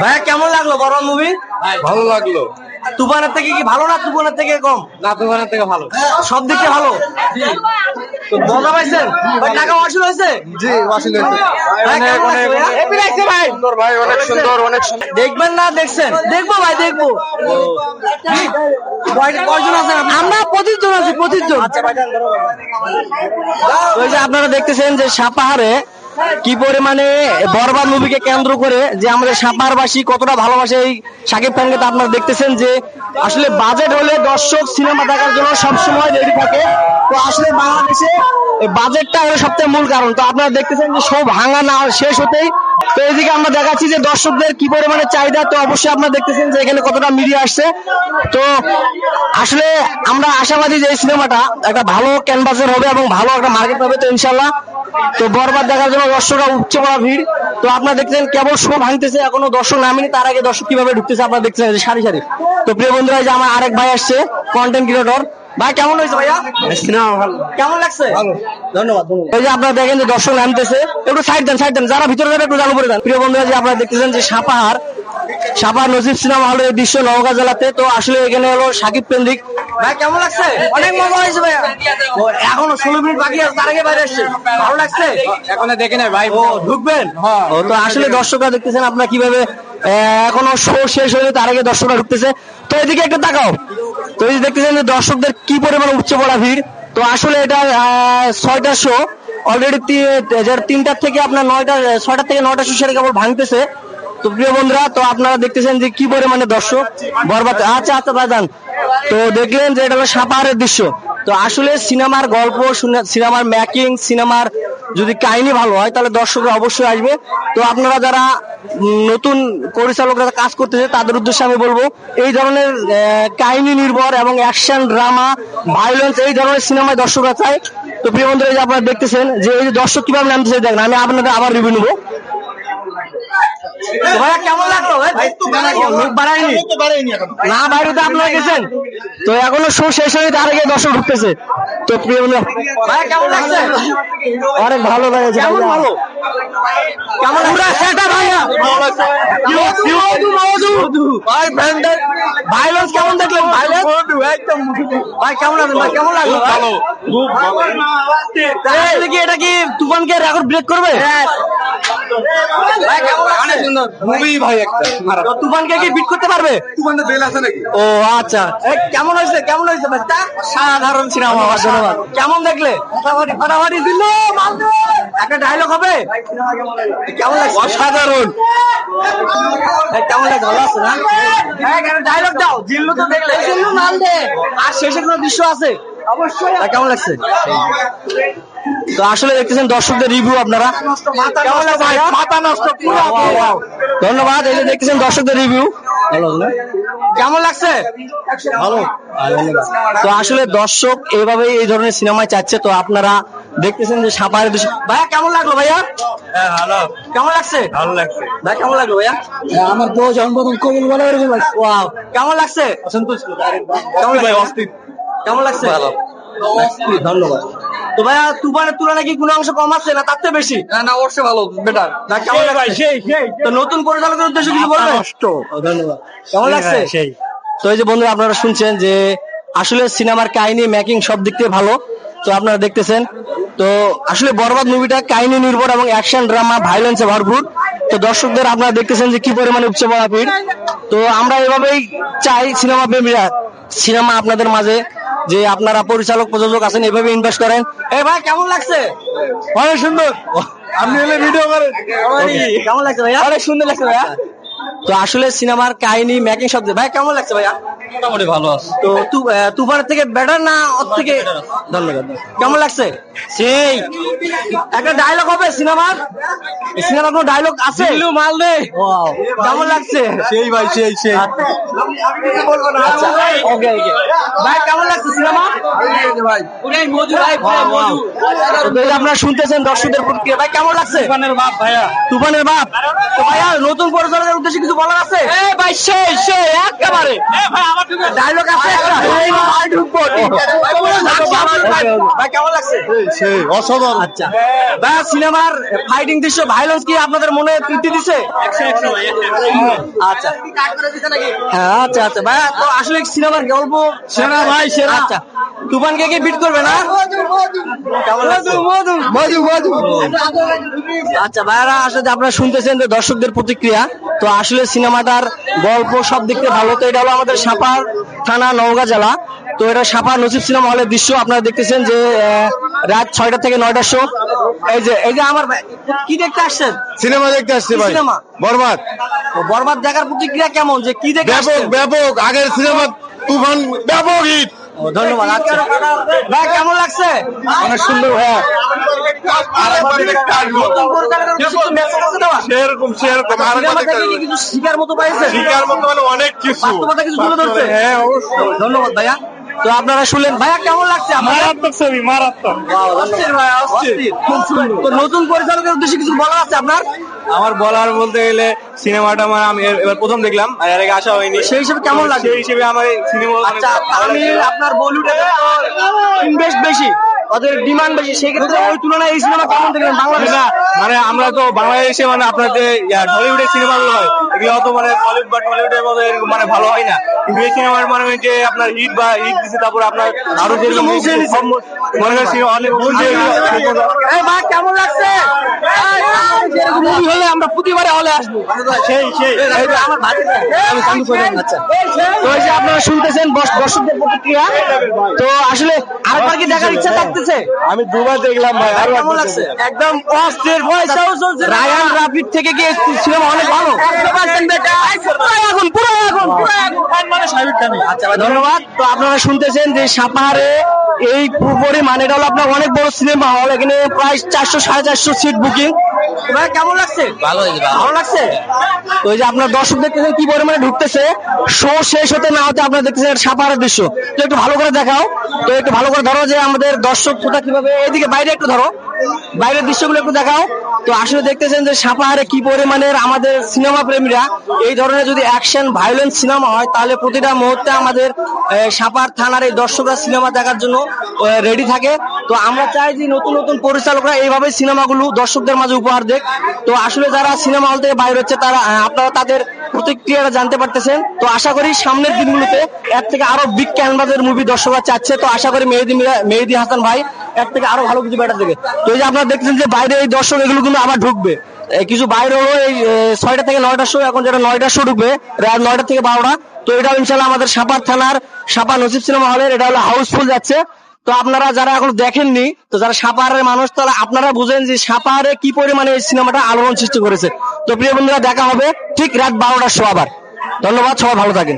ভাইয়া কেমন লাগল বড় মুভি ভালো লাগল। তুফানের থেকে কি ভালো না তুফানের থেকে কম? না দোকানের থেকে ভালো। সব দিক থেকে ভালো? তো মজা পাইছেন? টাকা ওয়াসুল হয়েছে? জি ওয়াসিল লাগছে ভাই। সুন্দর ভাই অনেক সুন্দর অনেক সুন্দর। দেখবেন না দেখছেন। দেখব ভাই দেখব। কয়টা- কয়জন আছেন আপনি? আমরা পঁচিশ জন আছি পঁচিশ জন তো এই যে আপনারা দেখতেছেন যে সাপাহারে কি পরিমাণে বরবাদ মুভিকে কেন্দ্র করে যে আমাদের সাপারবাসী কতটা ভালোবাসে এই সাকিব খানকে তো আপনারা দেখতেছেন যে আসলে বাজেট হলে দর্শক সিনেমা দেখার জন্য সবসময় রেডি থাকে। তো আসলে বাংলাদেশে বাজেটটা হলো সবথেকে মূল কারণ। তো আপনারা দেখতেছেন যে সব ভাঙা না শেষ হতেই তো এইদিকে আমরা দেখাচ্ছি যে দর্শকদের কি পরিমাণে চাহিদা, তো অবশ্যই আপনারা দেখতেছেন যে এখানে কতটা মিডিয়া আসছে। তো আসলে আমরা আশাবাদী যে এই সিনেমাটা একটা ভালো ক্যানভাসের হবে এবং ভালো একটা মার্কেট হবে তো ইনশাল্লাহ তো বরবাদ দেখার জন্য দর্শকরা উঠছে পড়া ভিড়। তো আপনারা দেখছেন কেবল শো ভাঙতেছে, এখনও দর্শক নামেনি, তার আগে দর্শক কীভাবে ঢুকতেছে আপনারা দেখছেন সারি সারি। তো প্রিয় বন্ধুরা যে আমার আরেক ভাই আসছে কন্টেন্ট ক্রিয়েটর ভাই কেমন হয়েছে ভাইয়া? ভালো। কেমন লাগছে? ধন্যবাদ ধন্যবাদ। এই যে আপনারা দেখেন যে দর্শক নামতেছে একটু সাইড দেন সাইড দেন। যারা ভিতরে যাবে একটু চালু করে দেন প্রিয় বন্ধুরা যে আপনারা দেখতেছেন যে সাপাহার সাপাহার নজিব সিনেমা হলের দৃশ্য নওগাঁ জেলাতে তো আসলে এখানে হলো সাকিব কেন্দ্রিক। ভাই কেমন লাগছে? অনেক মজা হয়েছে ভাইয়া। এখনও ষোলো মিনিট বাকি আছে তার আগে বাইরে আসছে। ভালো লাগছে? এখনও দেখে নাই ভাই। ও ঢুকবেন? হ্যাঁ। তো আসলে দর্শকরা দেখতেছেন আপনারা কীভাবে এখনও শো শেষ হয়ে তার আগে দর্শকরা ঢুকতেছে। তো এদিকে একটু তাকাও। তো এই দেখতেছেন যে দর্শকদের কি পরিমাণ উচ্চ পড়া ভিড়? তো আসলে এটা ছয়টা শো অলরেডি তিনটার থেকে আপনার নয়টা ছয়টা থেকে নয়টা শো সেটা কেবল ভাঙতেছে। তো প্রিয় বন্ধুরা, তো আপনারা দেখতেছেন যে কি পরিমাণে দর্শক বরবাদ। আচ্ছা আচ্ছা ভাইজান। তো দেখলেন যে এটা হলো সাপাহারের দৃশ্য। তো আসলে সিনেমার গল্প সিনেমার মেকিং সিনেমার যদি কাহিনী ভালো হয় তাহলে দর্শকরা অবশ্যই আসবে। তো আপনারা যারা নতুন পরিচালকরা কাজ করতেছে তাদের উদ্দেশ্যে আমি বলব এই ধরনের কাহিনী নির্ভর এবং অ্যাকশন ড্রামা ভায়োলেন্স এই ধরনের সিনেমায় দর্শকরা চায়। তো প্রিয় বন্ধুরা যে আপনারা দেখতেছেন যে এই যে দর্শক কীভাবে নামতেছে দেখেন আমি আপনাদের আবার রিভিউ নেব। কেমন লাগল? না বাইরে তো আপনারা গেছেন। তো এখনও শো শেষ হয়ে তার আগে দর্শক ঢুকতেছে। তো প্রিয় কেমন লাগছে? অনেক ভালো লেগেছে কেমন ভালো? কেমন পুরা সেটা ভাইয়া ভাই ব্র্যান্ডেড ভাইলেন্স কেমন দেখলেন? ভাইলেন্স একদম ভাই কেমন আছেন? ভাই কেমন লাগল? ভালো। খুব ভালো। আসলে কি এটা কি তুফানকে রেকর্ড ব্রেক করবে? ভাই কেমন লাগছে? মুভি ভাই একটা তো তুফানকে কি বিট করতে পারবে? তোমাদের বেল আছে নাকি? ও আচ্ছা। কেমন হয়েছে? কেমন হয়েছে বাচ্চা সাধারণ সিনেমা ধন্যবাদ কেমন দেখলে? ফাটাফাটি ফাটাফাটি দিল একটা ডায়লগ হবে? কেমন লাগছে? অসাধারণ। কেমন লাগছে? ভালো আছে না? ডায়লগ দাও। জিল্লু তো দেখলে জিল্লু নাম দে। আর শেষে কোনো দৃশ্য আছে? অবশ্যই কেমন লাগছে? তো আসলে দেখতেছেন দর্শকদের রিভিউ আপনারা? মাথা নষ্ট. ধন্যবাদ এই যে দেখতেছেন দর্শকদের রিভিউ কেমন লাগছে? ভালো। তো আসলে দর্শক এইভাবেই এই ধরনের সিনেমায় চাচ্ছে তো আপনারা দেখতেছেন যে দৃশ্য। ভাইয়া কেমন লাগল ভাইয়া? হ্যাঁ ভালো। কেমন লাগছে? ভালো লাগছে। ভাই কেমন লাগল ভাইয়া? আমার দোষ জন্মদিন কবুল বলে এরকম লাগছে ওয়াও। কেমন লাগছে? সন্তুষ্ট কেমন ভাই অস্থির। কেমন লাগছে? ভালো। ধন্যবাদ। তো ভাইয়া তুফানের তুলনায় কি কোনো অংশ কম আছে? না তার চেয়ে বেশি? না না অবশ্যই ভালো বেটার না কেমন লাগছে? তো নতুন পরিচালকের উদ্দেশ্যে কিছু বলবেন? ধন্যবাদ। কেমন লাগছে? সেই। তো এই যে বন্ধুরা আপনারা শুনছেন যে আসলে সিনেমার কাহিনী মেকিং সব দিক থেকে ভালো। তো আপনারা দেখতেছেন। তো আসলে বরবাদ মুভিটা কাহিনী নির্ভর এবং অ্যাকশন ড্রামা ভাইলেন্সে ভরপুর। তো দর্শকদের আপনারা দেখতেছেন যে কি পরিমাণে উপচে পড়া ভিড়। তো আমরা এভাবেই চাই সিনেমা প্রেমীরা। সিনেমা আপনাদের মাঝে যে আপনারা পরিচালক প্রযোজক আছেন এভাবে ইনভেস্ট করেন। এ ভাই কেমন লাগছে? অনেক সুন্দর। আপনি হলে ভিডিও করেন। কেমন লাগছে ভাইয়া? অনেক সুন্দর লাগছে ভাইয়া। তো আসলে সিনেমার কাহিনী মেকিং সব ভাই কেমন লাগছে ভাইয়া? মোটামুটি ভালো আছে। তো তু- আহ, তুফানের থেকে বেটার না ওর থেকে? ধন্যবাদ কেমন লাগছে? সেই। একটা ডায়লগ হবে সিনেমার? সিনেমার কোনো ডায়লগ আছে? মাল দে কেমন লাগছে? সেই ভাই সেই সেই। আচ্ছা। ওকে ওকে ভাই কেমন লাগছে সিনেমা? ভাই মধু ভাই মধু। আপনারা শুনতেছেন দর্শকদের প্রতিক্রিয়া ভাই কেমন লাগছে? তুফানের বাপ ভাইয়া। তুফানের বাপ। তো ভাইয়া নতুন পরিচালকের উদ্দেশ্যে কিছু বলার আছে? ভাই সেই সেই একেবারে। ডায়লগ আছে? একটা? ভাই ঢুকবো। ভাই কেমন লাগছে? সেই অসাধারণ। আচ্ছা। ভাই সিনেমার ফাইটিং দৃশ্য ভাইলেন্স কি আপনাদের মনে তৃপ্তি দিছে? আচ্ছা। হ্যাঁ আচ্ছা আচ্ছা। ভাই তো আসলে সিনেমার গল্প সেরা ভাই, সেরা। আচ্ছা। তুফানকে কি বিট করবে না? আচ্ছা ভাইয়ারা আসলে আপনারা শুনতেছেন যে দর্শকদের প্রতিক্রিয়া তো আসলে সিনেমাটার গল্প সব দিক থেকে ভালো। তো এটা হলো আমাদের সাপার থানা নওগাঁ জেলা। তো এটা সাপার নসিব সিনেমা হলের দৃশ্য। আপনারা দেখতেছেন যে রাত ছয়টা থেকে নয়টার শো এই যে এই যে আমার কি দেখতে আসছেন? সিনেমা দেখতে আসছি ভাই। সিনেমা? বরবাদ। বরবাদ দেখার প্রতিক্রিয়া কেমন? যে কি দেখতে ব্যাপক ব্যাপক। আগের সিনেমা তুফান ব্যাপক হিট ও, ধন্যবাদ আচ্ছা। ভাই কেমন লাগছে? অনেক সুন্দর ভাইয়া। সেরকম সেরকম। শিকার মতো পাইছে? শিকার মতো মানে অনেক কিছু। বাস্তবতা কিছু হ্যাঁ অবশ্যই। ধন্যবাদ ভাইয়া। তো আপনারা শুনলেন ভাইয়া কেমন লাগছে মারাত্মক ছবি মারাত্মক। ভাইয়া, খুব সুন্দর। তো নতুন পরিচালকের উদ্দেশ্যে কিছু বলা আছে আপনার? আমার বলার বলতে গেলে সিনেমাটা মানে আমি এবার প্রথম দেখলাম আর এর আগে আসা হয়নি। সেই হিসেবে কেমন লাগে সেই হিসেবে আমার সিনেমা আচ্ছা আমি আপনার বলিউডে ইনভেস্ট বেশি। ওদের ডিমান্ড বেশি সেক্ষেত্রে ওই তুলনায় এই সিনেমা কেমন দেখলেন? বাংলাদেশ? মানে আমরা তো বাংলাদেশে মানে আপনার যে হলিউডের সিনেমাগুলো হয় এগুলো অত মানে বলিউড বা টলিউডের মতো এরকম মানে ভালো হয় না। কিন্তু এই সিনেমার মানে যে আপনার হিট বা হিট দিচ্ছে তারপর আপনার আরও মনে অনেক কেমন লাগছে? মুভি হলে আমরা প্রতিবারে হলে আসব। সেই সেই। আমার আচ্ছা। তো এই যে আপনারা শুনতেছেন দর্শ- দর্শকদের প্রতিক্রিয়া তো আসলে আরেকবার কি দেখার ইচ্ছা থাকতেছে আমি দুবার দেখলাম ভাই আর কেমন লাগছে? একদম অস্থির পয়সাও চলছে রায়ান রাফির থেকে কি সিনেমা অনেক ভালো? পুরো এখন পুরো এখন পুরো এখন মানে খানি আচ্ছা ধন্যবাদ। তো আপনারা শুনতেছেন যে সাপাহারে এই পুকুরে মানে হলো আপনার অনেক বড় সিনেমা হল এখানে প্রায় চারশো সাড়ে চারশো সিট বুকিং ভাই কেমন লাগছে? ভালো। ভালো লাগছে? তো এই যে আপনার দর্শক দেখতেছেন কি পরিমাণে ঢুকতেছে শো শেষ হতে না হতে আপনারা দেখতেছেন সাপার সাপাহারের দৃশ্য। তো একটু ভালো করে দেখাও। তো একটু ভালো করে ধরো যে আমাদের দর্শক কোথা কীভাবে এদিকে বাইরে একটু ধরো। বাইরের দৃশ্যগুলো একটু দেখাও। তো আসলে দেখতেছেন যে সাপাহারে কি পরিমাণের আমাদের সিনেমা প্রেমীরা। এই ধরনের যদি অ্যাকশন ভায়োলেন্স সিনেমা হয়, তাহলে প্রতিটা মুহূর্তে আমাদের সাপার থানার এই দর্শকরা সিনেমা দেখার জন্য রেডি থাকে। তো আমরা চাই যে নতুন নতুন পরিচালকরা এইভাবে সিনেমাগুলো দর্শকদের মাঝে উপহার দেখ। তো আসলে যারা সিনেমা হল থেকে বাইরে হচ্ছে, তারা আপনারা তাদের প্রতিক্রিয়াটা জানতে পারতেছেন? তো আশা করি সামনের দিনগুলোতে এর থেকে আরও বিগ ক্যানভাসের মুভি দর্শকরা চাচ্ছে। তো আশা করি মেহেদি মেহেদি হাসান ভাই এর থেকে আরও ভালো কিছু বেটার দেবে তো এই যে আপনারা দেখতেছেন যে বাইরে এই দর্শক এগুলো কিন্তু আবার ঢুকবে। কিছু বাইরে হলো এই ছয়টা থেকে নয়টার শো এখন যেটা নয়টার শো ঢুকবে, রাত নয়টা থেকে বারোটা। তো এটা ইনশাল্লাহ আমাদের সাপার থানার সাপা নসিব সিনেমা হলের, এটা হলো হাউসফুল যাচ্ছে। তো আপনারা যারা এখন দেখেননি, তো যারা সাপাহারের মানুষ, তাহলে আপনারা বুঝেন যে সাপাহারে কি পরিমাণে এই সিনেমাটা আলোড়ন সৃষ্টি করেছে। তো প্রিয় বন্ধুরা দেখা হবে ঠিক রাত বারোটার শো আবার। ধন্যবাদ সবাই ভালো থাকেন।